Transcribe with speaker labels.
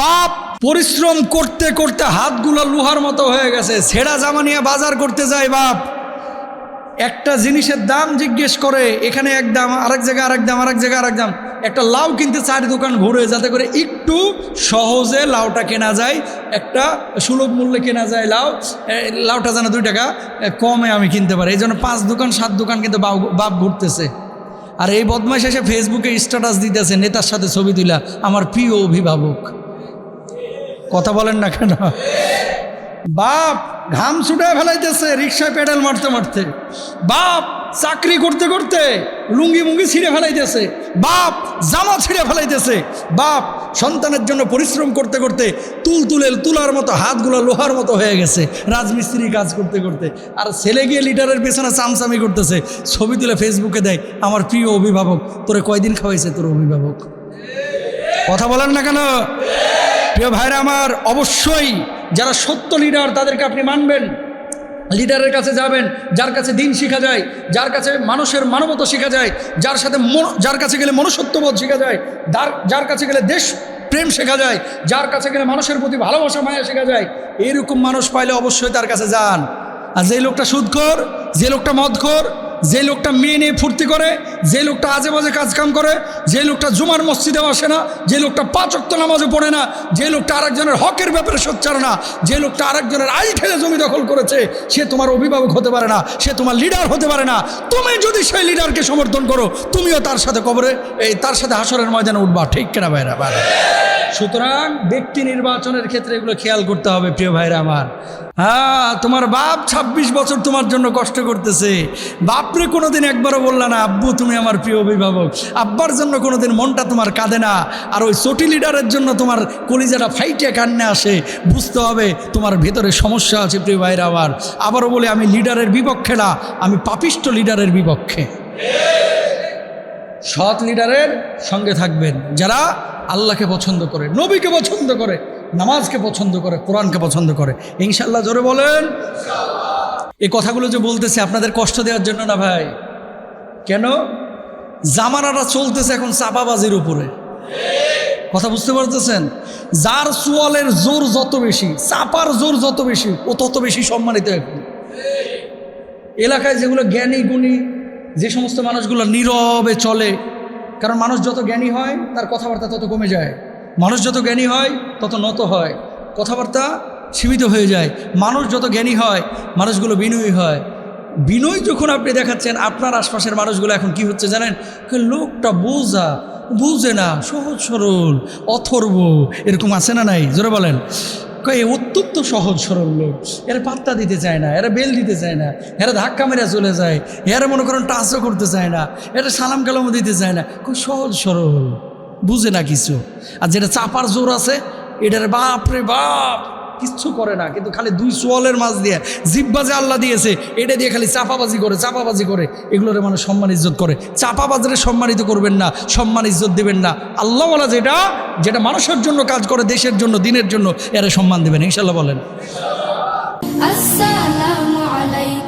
Speaker 1: বাপ পরিশ্রম করতে করতে হাতগুলো লোহার মতো হয়ে গেছে। ছেঁড়া জামা নিয়ে বাজার করতে যায় বাপ। একটা জিনিসের দাম জিজ্ঞেস করে, এখানে এক দাম, আরেক জায়গায় আরেক দাম, আরেক জায়গায় আরেক দাম। একটা লাউ কিনতে চার দোকান ঘুরে যাতে করে একটু সহজে লাউটা কেনা যায়, একটা সুলভ মূল্যে কেনা যায় লাউ। লাউটা যেন দুই টাকা কমে আমি কিনতে পারি। এই জন্য পাঁচ দোকান, সাত দোকান কিন্তু বাপ ঘুরতেছে। আর এই বদমাইশ এসে ফেসবুকে স্ট্যাটাস দিতেছে, নেতার সাথে ছবি তুলা আমার প্রিয় অভিভাবক। কথা বলেন না কেন? বাপ, ঘাম ছুটে ফেলাইতেছে, রিক্সায় পেডাল মারতে মারতে। বাপ, চাকরি করতে করতে লুঙ্গি মুঙ্গি ছিঁড়ে ফেলাইতেছে। বাপ, জামা ছিঁড়ে ফেলাইতেছে। বাপ, সন্তানের জন্য পরিশ্রম করতে করতে তুল তুলে তুলার মতো হাতগুলো লোহার মতো হয়ে গেছে, রাজমিস্ত্রি কাজ করতে করতে। আর ছেলে গিয়ে লিটারের পেছনে চামচামি করতেছে। ছবি তুলে ফেসবুকে দেয়, আমার প্রিয় অভিভাবক, তোরে কয়দিন খাওয়াইছে তোর অভিভাবক? কথা বলেন না কেন? প্রিয় ভাইরা আমার, অবশ্যই যারা সত্য লিডার তাদেরকে আপনি মানবেন। লিডারের কাছে যাবেন, যার কাছে দিন শেখা যায়, যার কাছে মানুষের মানবতা শেখা যায়, যার সাথে যার কাছে গেলে মনুষ্যত্ববোধ শেখা যায়, যার যার কাছে গেলে দেশ প্রেম শেখা যায়, যার কাছে গেলে মানুষের প্রতি ভালোবাসা, মায়া শেখা যায় এইরকম মানুষ পাইলে অবশ্যই তার কাছে যান। আর যে লোকটা সুদখোর, যে লোকটা মদখোর যে লোকটা মেয়ে নিয়ে ফুর্তি করে, যে লোকটা আজে বাজে কাজকাম করে, যে লোকটা জুমার মসজিদেও আসে না, যে লোকটা পাঁচ অক্ত নামাজে পড়ে না, যে লোকটা আরেকজনের হকের ব্যাপারে সোচ্চার না, যে লোকটা আরেকজনের আই খেলে জমি দখল করেছে, সে তোমার অভিভাবক হতে পারে না, সে তোমার লিডার হতে পারে না। তুমি যদি সেই লিডারকে সমর্থন করো, তুমিও তার সাথে কবরে, এই তার সাথে হাসরের ময়দানে উঠবা, ঠিক কেনা ভাইরা? বাইরা সুতরাং ব্যক্তি নির্বাচনের ক্ষেত্রে এগুলো খেয়াল করতে হবে, প্রিয় ভাইরা আমার। হ্যাঁ তোমার বাপ ২৬ বছর তোমার জন্য কষ্ট করতেছে। বাপরে কোনোদিন একবারও বললা না, আব্বু, তুমি আমার প্রিয় অভিভাবক। আব্বার জন্য কোনোদিন মনটা তোমার কাঁদে না। আর ওই চটি লিডারের জন্য তোমার কলিজাটা ফাইটে কান্নে আসে। বুঝতে হবে তোমার ভেতরে সমস্যা আছে, প্রিয় ভাইরা আমার। আবারও বলে, আমি লিডারের বিপক্ষে না, আমি পাপিষ্ট লিডারের বিপক্ষে। সৎ লিডারের সঙ্গে থাকবেন। যারা আল্লাহকে পছন্দ করে, নবীকে পছন্দ করে, নামাজকে পছন্দ করে, কোরআনকে পছন্দ করে। ইনশাল্লাহ জোরে বলেন। এই কথাগুলো যে বলতেছে, আপনাদের কষ্ট দেওয়ার জন্য না ভাই? কেন? জামানাটা চলতেছে এখন চাপাবাজির উপরে। কথা বুঝতে পারতেছেন? যার চুয়ালের জোর যত বেশি, চাপার জোর যত বেশি, ও তত বেশি সম্মানিত এখন। এলাকায় যেগুলো জ্ঞানী গুণী যে সমস্ত মানুষগুলো নীরবে চলে, কারণ মানুষ যত জ্ঞানী হয়, তার কথাবার্তা তত কমে যায়। মানুষ যত জ্ঞানী হয়, তত নত হয়। কথাবার্তা সীমিত হয়ে যায়। মানুষ যত জ্ঞানী হয়, মানুষগুলো বিনয়ী হয়। বিনয় যখন আপনি দেখাচ্ছেন, আপনার আশপাশের মানুষগুলো এখন কি হচ্ছে জানেন? লোকটা বোঝা, বুঝে না, সহজ সরল, অথর্ব, এরকম আছে না নাই? জোরে বলেন। কয়ে অত্যন্ত সহজ সরল লোক। এরা পাত্তা দিতে চায় না, এরা বেল দিতে চায় না, এরা ধাক্কা মেরে চলে যায়, এরা মনে করেন টাচও করতে চায় না এটা সালাম কালামও দিতে চায় না। খুব সহজ সরল, বুঝে না কিছু। আর যেটা চাপার জোর আছে এটার বাপ রে বাপ। কিচ্ছু করে না, কিন্তু খালি দুই সোয়ালের মাছ দিয়ে জিব্বাজে আল্লাহ দিয়েছে, এটা দিয়ে খালি চাপাবাজি করে চাপাবাজি করে। এগুলোরে মানুষ সম্মান ইজ্জত করে। চাপাবাজরে সম্মানিত করবেন না, সম্মান ইজ্জত দেবেন না। আল্লাহ বলা যেটা যেটা মানুষের জন্য কাজ করে, দেশের জন্য, দিনের জন্য, এরা সম্মান দেবেন, ইনশাল্লাহ বলেন।
Speaker 2: আসসালামু আলাইকুম।